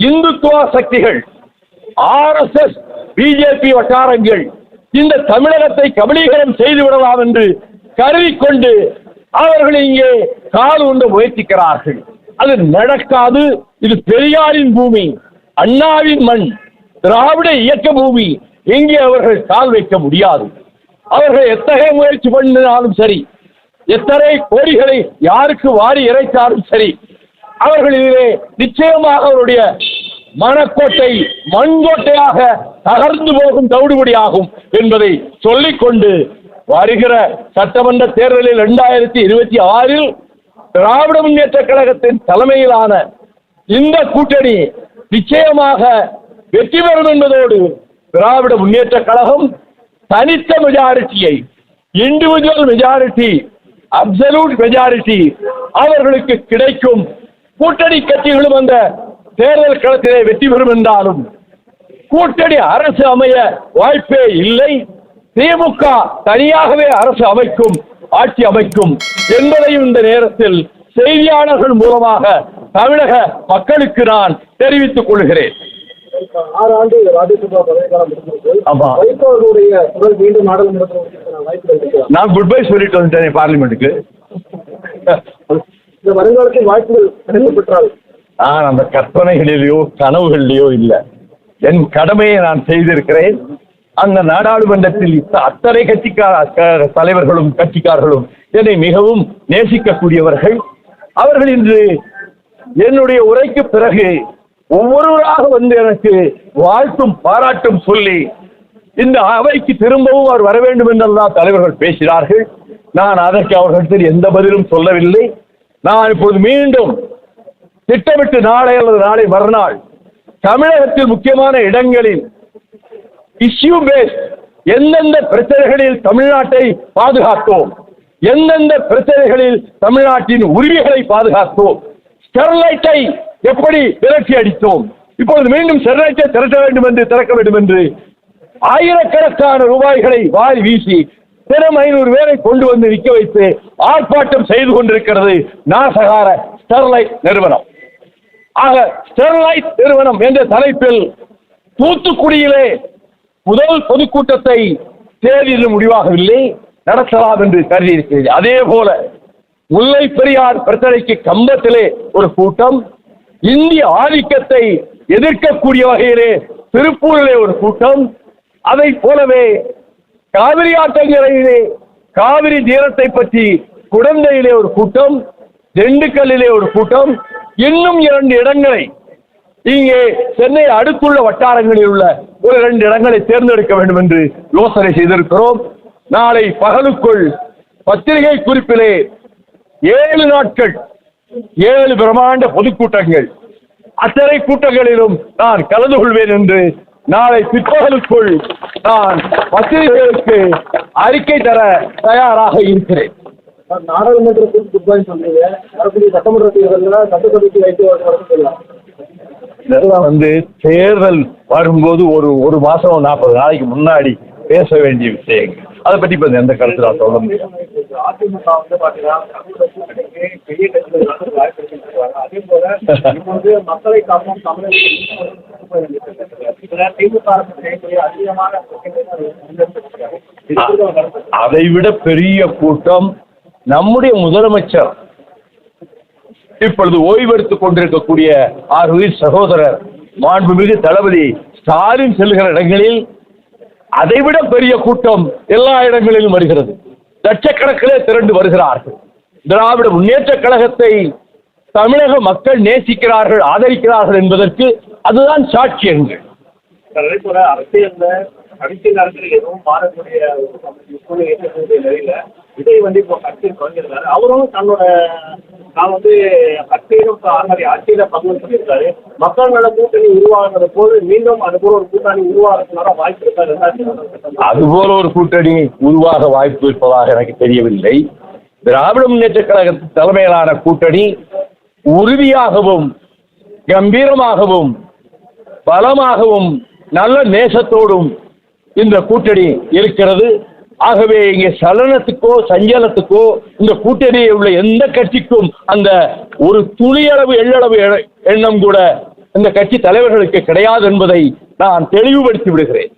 இந்துத்துவ சக்திகள் RSS BJP வட்டாரங்கள் இந்த தமிழகத்தை கபலீகரம் செய்து விடலாம் என்று கருதி கொண்டு அவர்கள் இங்கே கால் உண்ட முயற்சிக்கிறார்கள். அது நடக்காது. இது பெரியாரின் பூமி அண்ணாவின் மண் திராவிட இயக்க பூமி. இங்கே அவர்கள் கால் வைக்க முடியாது. அவர்கள் எத்தகைய முயற்சி பண்ணினாலும் சரி எத்தனை கோடிகளை யாருக்கு வாரி இறைத்தாலும் சரி அவர்களிலே நிச்சயமாக அவருடைய மனக்கோட்டை மண்கோட்டையாக தகர்ந்து போகும் தவிடுபடியாகும் என்பதை சொல்லிக்கொண்டு வருகிற சட்டமன்ற தேர்தலில் இரண்டாயிரத்தி இருபத்தி ஆறில் திராவிட முன்னேற்ற கழகத்தின் தலைமையிலான இந்த கூட்டணி நிச்சயமாக வெற்றி பெறும் என்பதோடு திராவிட முன்னேற்ற கழகம் தனித்த மெஜாரிட்டியை இண்டிவிஜுவல் மெஜாரிட்டி அப்சல்யூட் மெஜாரிட்டி அவர்களுக்கு கிடைக்கும் கூட்டணி கட்சிகளும் அந்த தேர்தல் களத்திலே வெற்றி பெறும் என்றாலும் கூட்டணி அரசு அமைய வாய்ப்பே இல்லை. திமுக தனியாகவே அரசு அமைக்கும் ஆட்சி அமைக்கும் என்பதையும் இந்த நேரத்தில் செய்தியாளர்கள் மூலமாக தமிழக மக்களுக்கு நான் தெரிவித்துக் கொள்கிறேன். இப்ப ஆறு ஆண்டு ராஜ்யசபா பதவிக்காலம் முடிஞ்சிருக்கு ஆமா. வைகோ அவர்களுடைய குரல் மீண்டும் நாடாளுமன்றத்தில் நான் குட் பை சொல்லிட்டு வந்துட்டேன் பார்லிமெண்ட்டுக்கு இந்த வருங்காலத்தில் வாய்ப்புகள் கிடைக்கப் பெற்றால்? நான் அந்த கற்பனைகளிலேயோ கனவுகளிலேயோ இல்லை. என் கடமையை நான் செய்திருக்கிறேன். அந்த நாடாளுமன்றத்தில் அத்தனை கட்சிக்கார தலைவர்களும் கட்சிக்காரர்களும் என்னை மிகவும் நேசிக்கக்கூடியவர்கள். அவர்கள் இன்று என்னுடைய உரைக்கு பிறகு ஒவ்வொருவராக வந்து எனக்கு வாழ்த்தும் பாராட்டும் சொல்லி இந்த அவைக்கு திரும்பவும் அவர் வர வேண்டும் என்றெல்லாம் தலைவர்கள் பேசினார்கள். நான் அதற்கு அவர்களிடத்தில் எந்த பதிலும் சொல்லவில்லை. நான் இப்பொழுது மீண்டும் திட்டமிட்டு நாளை அல்லது நாளை மறுநாள் தமிழகத்தில் முக்கியமான இடங்களில் இஷ்யூ பேஸ்ட் எந்தெந்த பிரச்சனைகளில் தமிழ்நாட்டை பாதுகாத்தோம் எந்தெந்த பிரச்சனைகளில் தமிழ்நாட்டின் உரிமைகளை பாதுகாத்தோம் ஸ்டெர்லைட்டை எப்படி விரட்டி அடித்தோம் இப்பொழுது மீண்டும் ஸ்டெர்லைட்டை திரட்ட வேண்டும் என்று திறக்க வேண்டும் என்று ஆயிரக்கணக்கான ரூபாய்களை வாரி வீசி தினம் ஐநூறு பேரை கொண்டு வந்து நிற்க வைத்து ஆர்ப்பாட்டம் செய்து கொண்டிருக்கிறது நாசகார ஸ்டெர்லைட் நிறுவனம். ஆக ஸ்டெர்லைட் நிறுவனம் என்ற தலைப்பில் தூத்துக்குடியிலே முதல் பொதுக்கூட்டத்தை தேதியில் முடிவாகவில்லை நடத்தலாம் என்று கருதி இருக்கிறது அதே போல முல்லை பெரியார் பிரச்சனைக்கு கம்பத்திலே ஒரு கூட்டம் இந்திய ஆதிக்கத்தை எதிர்க்கக்கூடிய வகையிலே திருப்பூரிலே ஒரு கூட்டம் அதை போலவே காவிரி ஆற்றங்கரையிலே காவிரி தீரத்தை பற்றி குடந்தையிலே ஒரு கூட்டம் திண்டுக்கல்லிலே ஒரு கூட்டம் இன்னும் இரண்டு இடங்களை இங்கே சென்னை அடுத்துள்ள வட்டாரங்களில் உள்ள ஒரு இரண்டு இடங்களை தேர்ந்தெடுக்க வேண்டும் என்று யோசனை செய்திருக்கிறோம். நாளை பகலுக்குள் பத்திரிகை குறிப்பிலே ஏழு நாட்கள் ஏழு பிரம்மாண்ட பொதுக்கூட்டங்கள் அத்தனை கூட்டங்களிலும் நான் கலந்து கொள்வேன் என்று நாளை பிற்பகலுக்குள் நான் பத்திரிகைகளுக்கு அறிக்கை தர தயாராக இருக்கிறேன். நாடாளுமன்றத்தில் குட் பை சொல்றீங்க வரக்கூடிய சட்டமன்ற தேர்தலில் சட்டசபைக்கு வைத்து இதெல்லாம் வந்து தேர்தல் வரும்போது ஒரு ஒரு மாசம் நாற்பது நாளைக்கு முன்னாடி பேச வேண்டிய விஷயங்கள். அதை பற்றி இப்போ எந்த கருத்து நான் சொல்ல முடியும்? அதிமுக வந்து அதே மக்களை காப்போம் விட பெரிய கூட்டம் நம்முடைய முதலமைச்சர் இப்பொழுது ஓய்வெடுத்துக் கொண்டிருக்கக்கூடிய ஆறுயிர் சகோதரர் மாண்புமிகு தளபதி ஸ்டாலின் செல்கிற இடங்களில் அதைவிட பெரிய கூட்டம் எல்லா இடங்களிலும் வருகிறது. லட்சக்கணக்கிலே திரண்டு வருகிறார்கள். திராவிட முன்னேற்ற கழகத்தை தமிழக மக்கள் நேசிக்கிறார்கள் ஆதரிக்கிறார்கள் என்பதற்கு அதுதான் சாட்சியங்கள் அரசியல் அரசியல் அரசியல் எதுவும் மாறக்கூடிய சூழ்நிலை நிலையில விஜய் வந்து இப்போ கட்சியில் அவரும் தன்னோட நான் வந்து கட்சியிலும் சாரி ஆட்சியில பங்கு பண்ணியிருக்காரு மக்கள் நல கூட்டணி உருவாகிற போது மீண்டும் அது போல ஒரு கூட்டணி உருவாகிறதுனால வாய்ப்பு இருக்கா? ரெண்டாயிரத்தி அதுபோல ஒரு கூட்டணி உருவாக வாய்ப்பு இருப்பதாக எனக்கு தெரியவில்லை. திராவிட முன்னேற்ற கழக தலைமையிலான கூட்டணி உறுதியாகவும் கம்பீரமாகவும் பலமாகவும் நல்ல நேசத்தோடும் இந்த கூட்டணி இருக்கிறது. ஆகவே இங்கே சலனத்துக்கோ சஞ்சலத்துக்கோ இந்த கூட்டணியில் உள்ள எந்த கட்சிக்கும் அந்த ஒரு துளியளவு எள்ளளவு எண்ணம் கூட இந்த கட்சி தலைவர்களுக்கு கிடையாது என்பதை நான் தெளிவுபடுத்தி விடுகிறேன்.